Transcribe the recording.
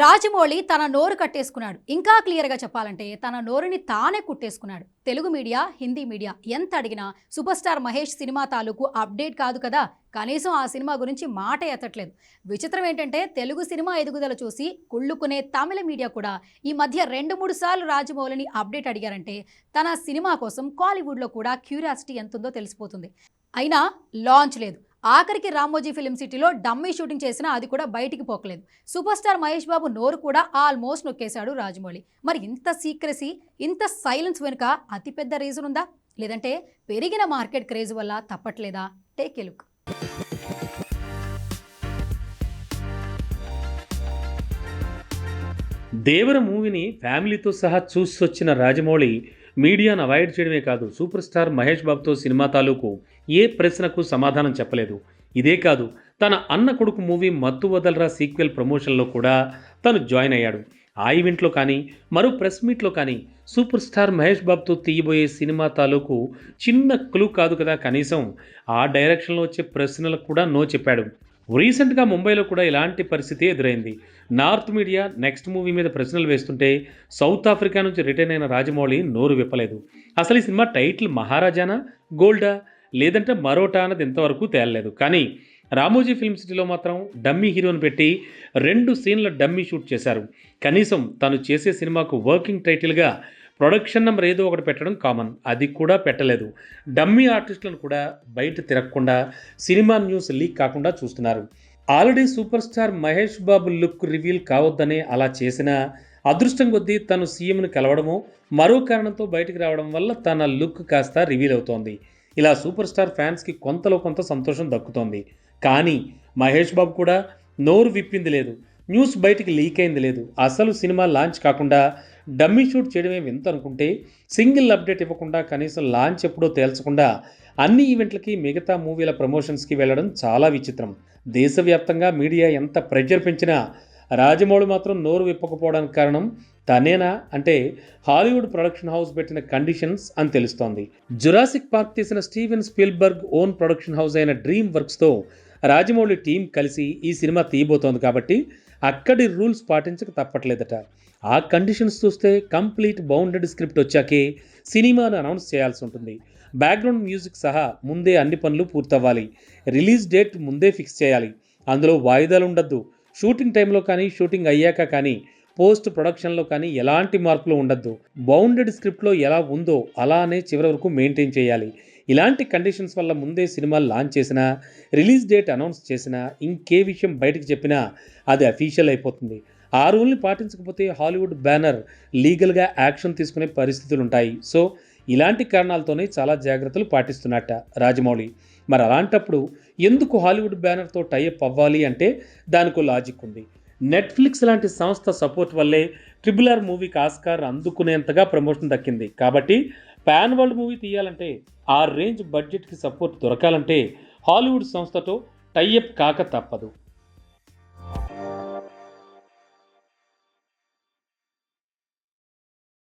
రాజమౌళి తన నోరు కట్టేసుకున్నాడు. ఇంకా క్లియర్గా చెప్పాలంటే తన నోరుని తానే కుట్టేసుకున్నాడు. తెలుగు మీడియా హిందీ మీడియా ఎంత అడిగినా సూపర్ స్టార్ మహేష్ సినిమా తాలూకు అప్డేట్ కాదు కదా. కనీసం ఆ సినిమా గురించి మాట ఎత్తట్లేదు. విచిత్రం ఏంటంటే తెలుగు సినిమా ఎదుగుదల చూసి కుళ్ళుకునే తమిళ మీడియా కూడా ఈ మధ్య రెండు మూడు సార్లు రాజమౌళిని అప్డేట్ అడిగారంటే తన సినిమా కోసం కాలీవుడ్లో కూడా క్యూరియాసిటీ ఎంతుందో తెలిసిపోతుంది. అయినా లాంచ్ లేదు. ఆఖరికి రామోజీ ఫిలిం సిటీలో డమ్మీ షూటింగ్ చేసినా అది కూడా బయటికి పోకలేదు. సూపర్ స్టార్ మహేష్ బాబు నోరు కూడా ఆల్మోస్ట్ నొక్కేశాడు రాజమౌళి. మరి ఇంత సీక్రసీ ఇంత సైలెన్స్ వెనుక అతిపెద్ద రీజన్ ఉందా? లేదంటే పెరిగిన మార్కెట్ క్రేజ్ వల్ల తప్పట్లేదా? Take a look. దేవర మూవీని ఫ్యామిలీతో సహా చూసి వచ్చిన రాజమౌళి మీడియాను అవాయిడ్ చేయడమే కాదు సూపర్ స్టార్ మహేష్ బాబుతో సినిమా తాలూకు ఏ ప్రశ్నకు సమాధానం చెప్పలేదు. ఇదే కాదు తన అన్న కొడుకు మూవీ మత్తు వదలరా సీక్వెల్ ప్రమోషన్లో కూడా తను జాయిన్ అయ్యాడు. ఆ ఈవెంట్లో కానీ మరో ప్రెస్ మీట్లో కానీ సూపర్ స్టార్ మహేష్ బాబుతో తీయబోయే సినిమా తాలూకు చిన్న క్లూ కాదు కదా కనీసం ఆ డైరెక్షన్లో వచ్చే ప్రశ్నలకు కూడా నో చెప్పాడు. రీసెంట్గా ముంబైలో కూడా ఇలాంటి పరిస్థితి ఎదురైంది. నార్త్ మీడియా నెక్స్ట్ మూవీ మీద ప్రశ్నలు వేస్తుంటే సౌత్ ఆఫ్రికా నుంచి రిటైన్ అయిన రాజమౌళి నోరు విప్పలేదు. అసలు ఈ సినిమా టైటిల్ మహారాజానా గోల్డా? లేదంటే మరోటా అన్నది ఇంతవరకు తేలలేదు. కానీ రామోజీ ఫిల్మ్ సిటీలో మాత్రం డమ్మీ హీరోని పెట్టి రెండు సీన్ల డమ్మీ షూట్ చేశారు. కనీసం తను చేసే సినిమాకు వర్కింగ్ టైటిల్గా ప్రొడక్షన్ నెంబర్ ఏదో ఒకటి పెట్టడం కామన్. అది కూడా పెట్టలేదు. డమ్మీ ఆర్టిస్టులను కూడా బయట తిరగకుండా సినిమా న్యూస్ లీక్ కాకుండా చూస్తున్నారు. Already super star Mahesh Babu look reveal కావద్దనే అలా చేసిన అదృష్టం కొద్దీ తను సీఎంను కలవడమో మరో కారణంతో బయటకు రావడం వల్ల తన లుక్ కాస్త రివీల్ అవుతోంది. ఇలా సూపర్ స్టార్ ఫ్యాన్స్కి కొంతలో కొంత సంతోషం దక్కుతోంది. కానీ మహేష్ బాబు కూడా నోరు విప్పింది లేదు. న్యూస్ బయటికి లీక్ అయింది లేదు. అసలు సినిమా లాంచ్ కాకుండా డమ్మీ షూట్ చేయడమే వింత అనుకుంటే సింగిల్ అప్డేట్ ఇవ్వకుండా కనీసం లాంచ్ ఎప్పుడో తేల్చకుండా అన్ని ఈవెంట్లకి మిగతా మూవీల ప్రమోషన్స్కి వెళ్ళడం చాలా విచిత్రం. దేశవ్యాప్తంగా మీడియా ఎంత ప్రెషర్ పెంచినా రాజమౌళి మాత్రం నోరు విప్పకపోవడానికి కారణం తనేనా అంటే హాలీవుడ్ ప్రొడక్షన్ హౌస్ పెట్టిన కండిషన్స్ అని తెలుస్తోంది. జురాసిక్ పార్క్ తీసిన Steven Spielberg own production house అయిన డ్రీమ్ వర్క్స్తో రాజమౌళి టీం కలిసి ఈ సినిమా తీయబోతోంది కాబట్టి అక్కడి రూల్స్ పాటించక తప్పట్లేదట. ఆ కండిషన్స్ చూస్తే కంప్లీట్ బౌండెడ్ స్క్రిప్ట్ వచ్చాకే సినిమాను అనౌన్స్ చేయాల్సి ఉంటుంది. బ్యాక్గ్రౌండ్ మ్యూజిక్ సహా ముందే అన్ని పనులు పూర్తవ్వాలి. రిలీజ్ డేట్ ముందే ఫిక్స్ చేయాలి. అందులో వాయిదాలు ఉండద్దు. షూటింగ్ టైంలో కానీ షూటింగ్ అయ్యాక కానీ పోస్ట్ ప్రొడక్షన్లో కానీ ఎలాంటి మార్పులు ఉండద్దు. బౌండెడ్ స్క్రిప్ట్లో ఎలా ఉందో అలానే చివరి వరకు మెయింటైన్ చేయాలి. ఇలాంటి కండిషన్స్ వల్ల ముందే సినిమా లాంచ్ చేసినా రిలీజ్ డేట్ అనౌన్స్ చేసినా ఇంకే విషయం బయటకు చెప్పినా అది అఫీషియల్ అయిపోతుంది. ఆ రూల్ని పాటించకపోతే హాలీవుడ్ బ్యానర్ లీగల్గా యాక్షన్ తీసుకునే పరిస్థితులు ఉంటాయి సో ఇలాంటి కారణాలతోనే చాలా జాగ్రత్తలు పాటిస్తున్నట్ట రాజమౌళి. మరి అలాంటప్పుడు ఎందుకు హాలీవుడ్ బ్యానర్తో టైఅప్ అవ్వాలి అంటే దానికి లాజిక్ ఉంది. నెట్ఫ్లిక్స్ లాంటి సంస్థ సపోర్ట్ వల్లే ట్రిబులర్ ఆర్ మూవీకి ఆస్కార్ అందుకునేంతగా ప్రమోషన్ దక్కింది. కాబట్టి పాన్ వరల్డ్ మూవీ తీయాలంటే ఆ రేంజ్ బడ్జెట్కి సపోర్ట్ దొరకాలంటే హాలీవుడ్ సంస్థతో టైఅప్ కాక తప్పదు.